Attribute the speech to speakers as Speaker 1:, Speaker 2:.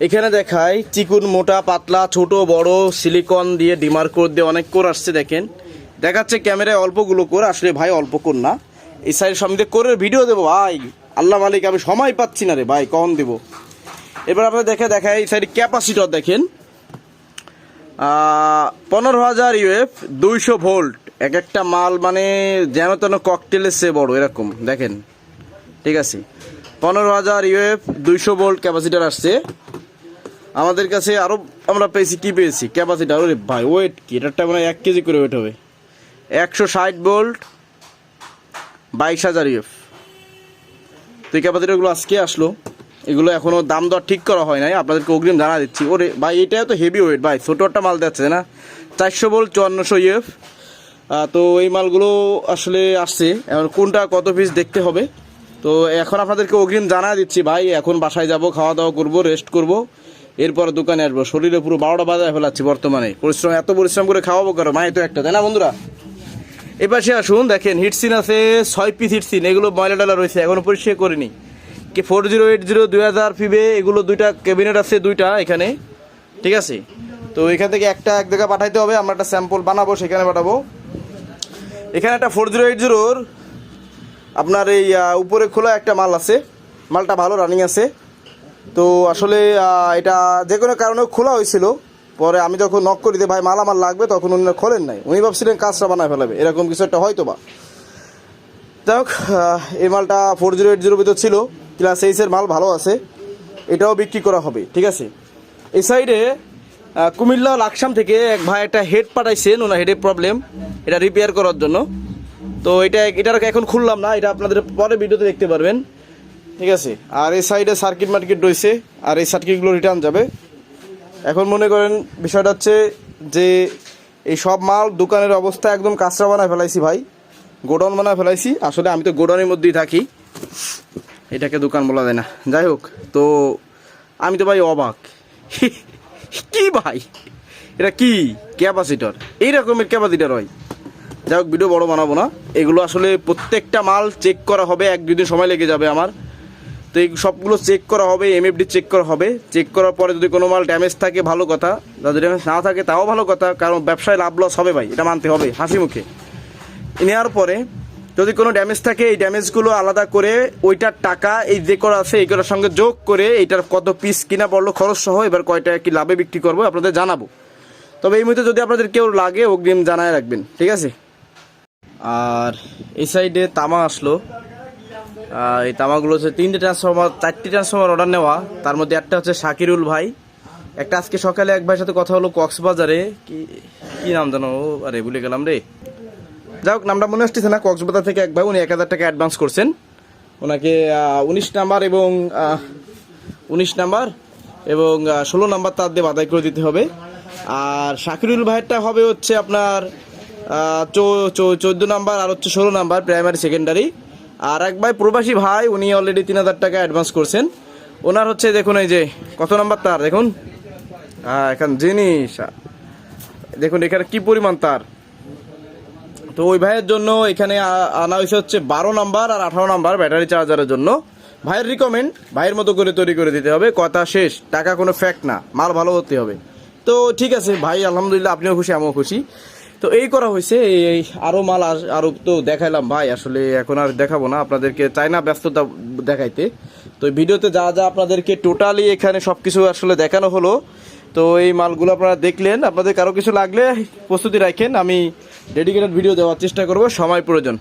Speaker 1: এখানে দেখায় চিকুন, মোটা, পাতলা, ছোট, বড় সিলিকন দিয়ে ডিমার কোর দিয়ে অনেক কোর আসছে, দেখেন। দেখাচ্ছে ক্যামেরায় অল্পগুলো কোর, আসলে ভাই অল্প কোর না। এই সাইড সামনে কোরের ভিডিও দেবো, ভাই। আল্লাহ মালিক, আমি সময় পাচ্ছি না রে, ভাই, কখন দেবো? এবার আপনার দেখে দেখায় এই সাইডে ক্যাপাসিটর দেখেন। পনেরো হাজার ইউএফ দুইশো ভোল্ট। এক একটা মাল মানে যেন তেন ককটেলের সে বড়, এরকম, দেখেন। ঠিক আছে? পনেরো হাজার ইউএফ দুইশো ভোল্ট ক্যাপাসিটার আসছে। আমাদের কাছে আরও আমরা পেয়েছি, কি পেয়েছি? ক্যাপাসিটার ওরে ভাই ওয়েট কি? এটারটা মানে এক কেজি করে ওয়েট হবে। একশো ষাট ভোল্ট বাইশ হাজার ইউএফ তো এই ক্যাপাসিটারগুলো আজকে আসলো। এগুলো এখনও দাম দর ঠিক করা হয় নাই। আপনাদেরকে অগ্রিম জানা দিচ্ছি। ওরে ভাই এটাও তো হেভি ওয়েট ভাই, ছোটো একটা মাল যাচ্ছে না? চারশো ভোল্ট চুয়ান্নশো ইউএফ তো এই মালগুলো আসলে আসছে। এখন কোনটা, কত পিস দেখতে হবে। তো এখন আপনাদেরকে অগ্রিম জানা দিচ্ছি ভাই, এখন বাসায় যাব, খাওয়া দাওয়া করব রেস্ট করব। এরপর দোকানে আসব। শরীরে পুরো বারোটা বাজায় ফেলাচ্ছি বর্তমানে। পরিশ্রম, এত পরিশ্রম করে খাওয়াবো করো মাই তো একটা, তাই না বন্ধুরা? এপাশে আসুন, দেখেন, হিটসিন আছে, ছয় পিস হিটসিন, এগুলো ময়লা ডালা রয়েছে, এখনও পরিষ্কার করিনি। কি ফোর জিরো এইট জিরো দুই হাজার ফিবে এগুলো দুইটা ক্যাবিনেট আছে, দুইটা এখানে, ঠিক আছে? তো এখান থেকে একটা এক জায়গায় পাঠাইতে হবে, আমরা একটা স্যাম্পল বানাবো, সেখানে পাঠাবো। এখানে একটা ফোর জিরো এইট জিরোর আপনার এই উপরে খোলা একটা মাল আছে, মালটা ভালো রানিং আছে। তো আসলে এটা যে কোনো কারণে খোলা হয়েছিল। পরে আমি যখন নক করি যে, ভাই মাল আমার লাগবে, তখন উনি খোলেন নাই। উনি ভাবছিলেন কাজটা বানায় ফেলাবে। এরকম কিছু একটা হয়তো বা যাই হোক এই মালটা ফোর জিরো এইট জিরো ভিতর ছিল। ক্লাস এইসের মাল ভালো আছে। এটাও বিক্রি করা হবে, ঠিক আছে? এই সাইডে কুমিল্লা লাকসাম থেকে এক ভাই একটা হেড পাঠাইছেন। ওনার হেডের প্রবলেম এটা রিপেয়ার করার জন্য। তো এটা, এটার এখন খুললাম না। এটা আপনাদের পরে ভিডিওতে দেখতে পারবেন। ঠিক আছে? আর এই সাইডে সার্কিট মার্কিট রয়েছে, আর এই সার্কিটগুলো রিটার্ন যাবে। এখন মনে করেন বিষয়টা হচ্ছে যে এই সব মাল দোকানের অবস্থা একদম কাঁচরা বানায় ফেলাইছি ভাই। গোডাউন বানায় ফেলাইছি। আসলে আমি তো গোডাউনের মধ্যেই থাকি। এটাকে দোকান বলা যায় না। যাই হোক, তো আমি তো ভাই অবাক। কি ভাই? এটা কি? ক্যাপাসিটর। এই রকমের ক্যাপাসিটর হয়। যাই হোক ভিডিও বড় বানাবো না। এগুলো আসলে প্রত্যেকটা মাল চেক করা হবে। এক দুদিন সময় লেগে যাবে আমার। তো এই সবগুলো চেক করা হবে এমএফডি চেক করা হবে। চেক করার পরে যদি কোনো মাল ড্যামেজ থাকে, ভালো কথা। যদি ড্যামেজ না থাকে, তাও ভালো কথা, কারণ ব্যবসায় লাভ লস হবে ভাই, এটা মানতে হবে, হাসি মুখে। নেওয়ার পরে যদি কোনো ড্যামেজ থাকে, এই ড্যামেজগুলো আলাদা করে ওইটার টাকা, এই যে করা আছে, এই করার সঙ্গে যোগ করে এইটার কত পিস কিনা পড়ল খরচ সহ এবার কয়টা কি লাভে বিক্রি করব, আপনাদের জানাব। তবে এই মুহূর্তে যদি আপনাদের কেউ লাগে, অগ্রিম জানায় রাখবেন, ঠিক আছে? আর এই সাইডে তামা আসলো। এই তামাগুলো হচ্ছে তিনটে ট্রান্সফর্মার চারটি ট্রান্সফর্মার অর্ডার নেওয়া। তার মধ্যে একটা হচ্ছে শাকিরুল ভাই। একটা আজকে সকালে এক ভাইয়ের সাথে কথা হলো কক্সবাজারে। কি কি নাম জানো আরে ভুলে গেলাম রে। যাই হোক, নামটা মনে আসতেছে না। কক্সবাজার থেকে এক ভাই, উনি এক হাজার টাকা অ্যাডভান্স করছেন। ওনাকে উনিশ নাম্বার এবং উনিশ নাম্বার এবং ষোলো নাম্বার তার দিয়ে বাদাই করে দিতে হবে। আর শাকিরুল ভাইয়েরটা হবে হচ্ছে আপনার চোদ্দ নাম্বার আর হচ্ছে ষোলো নাম্বার প্রাইমারি সেকেন্ডারি আর এক ভাই প্রবাসী ভাই, উনি অলরেডি তিন হাজার টাকা অ্যাডভান্স করছেন। ওনার হচ্ছে, দেখুন এই যে, কত নাম্বার তার, দেখুন। হ্যাঁ এখন জিনিস দেখুন এখানে কি পরিমাণ তার। তো ওই ভাইয়ের জন্য এখানে আনা হয়েছে হচ্ছে বারো নাম্বার আর আঠারো নাম্বার ব্যাটারি চার্জারের জন্য। ভাইয়ের রিকমেন্ড ভাইয়ের মতো করে তৈরি করে দিতে হবে। কথা শেষ, টাকা কোনো ফ্যাক্ট না, মাল ভালো হতে হবে। তো ঠিক আছে, ভাই, আলহামদুলিল্লাহ, আপনিও খুশি, আমিও খুশি। তো এই করা হয়েছে, এই- আরও আরও মাল আরও আরও তো দেখাইলাম। ভাই, আসলে এখন আর দেখাবো না, আপনাদেরকে চাই না ব্যস্ততা দেখাইতে। তো ভিডিওতে যা যা আপনাদেরকে টোটালি এখানে সব কিছু আসলে দেখানো হলো, তো এই মালগুলো আপনারা দেখলেন। আপনাদের কারও কিছু লাগলে প্রস্তুতি রাখেন, আমি ডেডিকেটেড ভিডিও দেওয়ার চেষ্টা করব, সময় প্রয়োজন।